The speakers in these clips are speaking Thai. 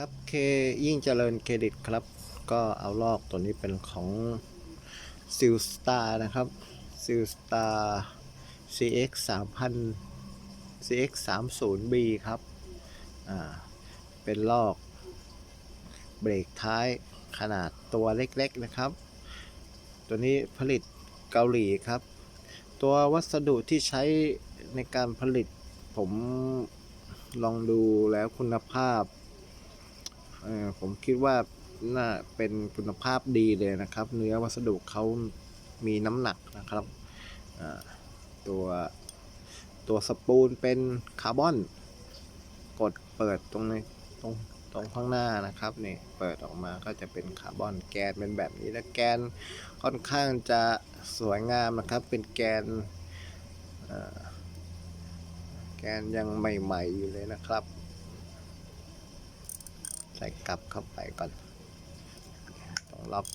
ครับเคยิ่งเจริญเครดิตครับ ก็เอาลอกตัวนี้เป็นของซิลสตาร์นะครับซิลสตาร์ CX 3000 CX 30B ครับ อ่า เป็นลอก เบรกท้ายขนาดตัวเล็กๆนะครับ ตัวนี้ผลิตเกาหลีครับ ตัววัสดุที่ใช้ในการผลิตผมลองดูแล้วคุณภาพ ผมคิดว่าน่าเป็นคุณภาพดีเลยนะครับ เนื้อวัสดุเขามีน้ำหนักนะครับตัวตัวสปูลเป็นคาร์บอน กดเปิดตรงในตรงตรงข้างหน้านะครับนี่เปิดออกมาก็จะเป็นคาร์บอนแกนเป็นแบบนี้และแกนค่อนข้างจะสวยงามนะครับ เป็นแกนแกนยังใหม่ ๆ อยู่เลยนะครับ ใส่กลับเข้าไปก่อนต้องล็อก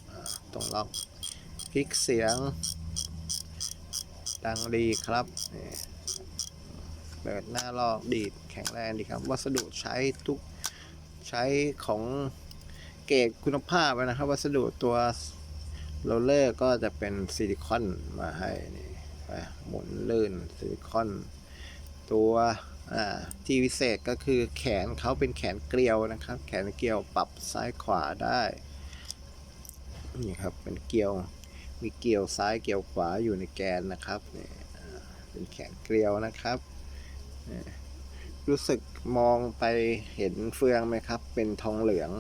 ต้องล็อกคลิกเสียง ดังดีครับเปิดหน้าลอกดีดแข็งแรงดีครับ วัสดุใช้ทุกใช้ของเกรดคุณภาพนะครับ วัสดุตัวโรลเลอร์ก็จะเป็นซิลิคอนมาให้นี่หมุนลื่นซิลิคอนตัว ที่พิเศษก็คือแขนเขาเป็นแขนเกลียวนะครับ แขนเกลียวปรับซ้ายขวาได้นี่ครับเป็นเกลียวมีเกลียวซ้ายเกลียวขวาอยู่ในแกนนะครับนี่อ่าเป็นแขนเกลียวนะครับ รู้สึกมองไปเห็นเฟืองไหมครับ เป็นทองเหลือง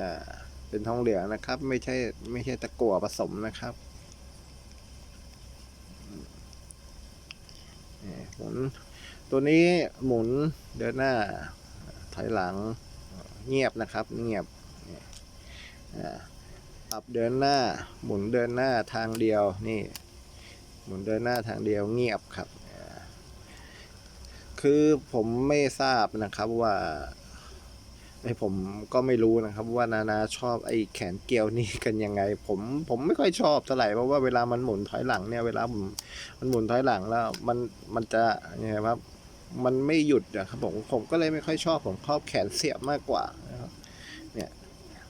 อ่าเป็นทองเหลืองนะครับ ไม่ใช่ไม่ใช่ตะกั่วผสมนะครับ หมุนตัวนี้หมุนเดินหน้าถอยหลังเงียบนะครับเงียบอ่าปรับเดินหน้าหมุนเดินหน้าทางเดียวนี่หมุนเดินหน้าทางเดียวเงียบครับ คือผมไม่ทราบนะครับว่า ไอผมก็ไม่รู้นะครับว่านานาชอบไอแขนเกลียวนี่กันยังไง ผมผมไม่ค่อยชอบเท่าไหร่เพราะว่าเวลามันหมุนถอยหลังเนี่ยเวลาผมมันหมุนถอยหลังแล้วมันมันจะยังไงครับมันไม่หยุดนะครับผมผมก็เลยไม่ค่อยชอบผมชอบแขนเสียบมากกว่านะครับเนี่ย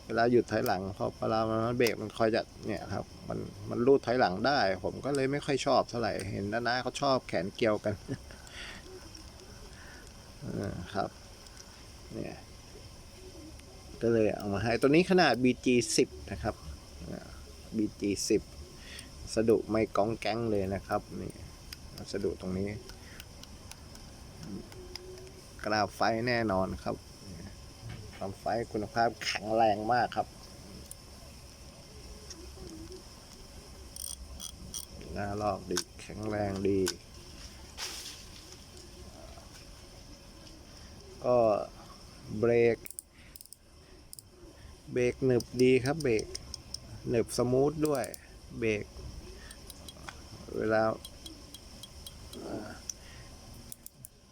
เวลาหยุดถอยหลังพอเวลามันเบรกมันคอยจะเนี่ยครับมันมันรูดถอยหลังได้ ผมก็เลยไม่ค่อยชอบเท่าไหร่เห็นน้าๆเขาชอบแขนเกียวกันเออครับเนี่ย ก็เลยเอามาให้ตัวนี้ขนาด BG 10 นะครับ BG 10สะดุไม่ก้องแก๊งเลยนะครับนี่สะดุตรงนี้ กราบไฟแน่นอนครับความไฟคุณภาพแข็งแรงมากครับหน้าลอกดีแข็งแรงดี ก็เบรก รกหนึบดีครับเบรกหนึบสมูทด้วยเบรกเวลา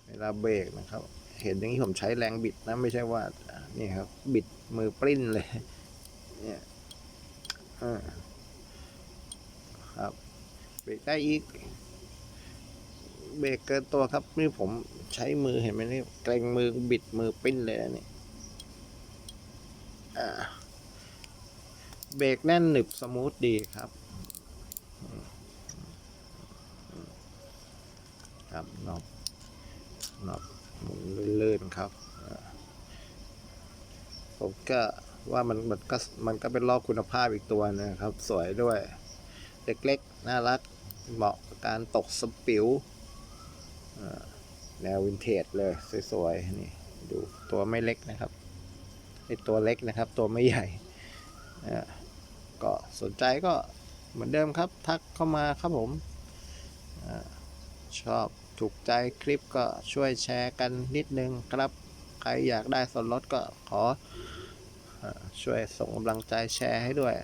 เวลาเบรกนะครับ เห็นอย่างนี้ผมใช้แรงบิดนะไม่ใช่ว่านี่ครับ บิดมือปริ้นเลยเนี่ยครับเบรกได้อีก เบรกเกินตัวครับนี่ผมใช้มือเห็นไหมนี่เกรงมือบิดมือปริ้นเลยนะี่ เบรกแน่นหนึบสมูทดีครับครับนอบนอบหมุนลื่นครับ ผมก็ว่ามันมันก็มันก็เป็นลอคุณภาพอีกตัวนะครับ สวยด้วย เล็กๆ น่ารัก เหมาะกับการตกสปิวแนววินเทจเลย สวยๆ นี่ ดูตัวไม่เล็กนะครับ ไอตัวเล็กนะครับ ตัวไม่ใหญ่ก็สนใจก็เหมือนเดิมครับ ทักเข้ามาครับผมอชอบถูกใจคลิปก็ช่วยแชร์กันนิดนึงครับ ใครอยากได้ส่วนลดก็ขออช่วยส่งกำลังใจแชร์ให้ด้วย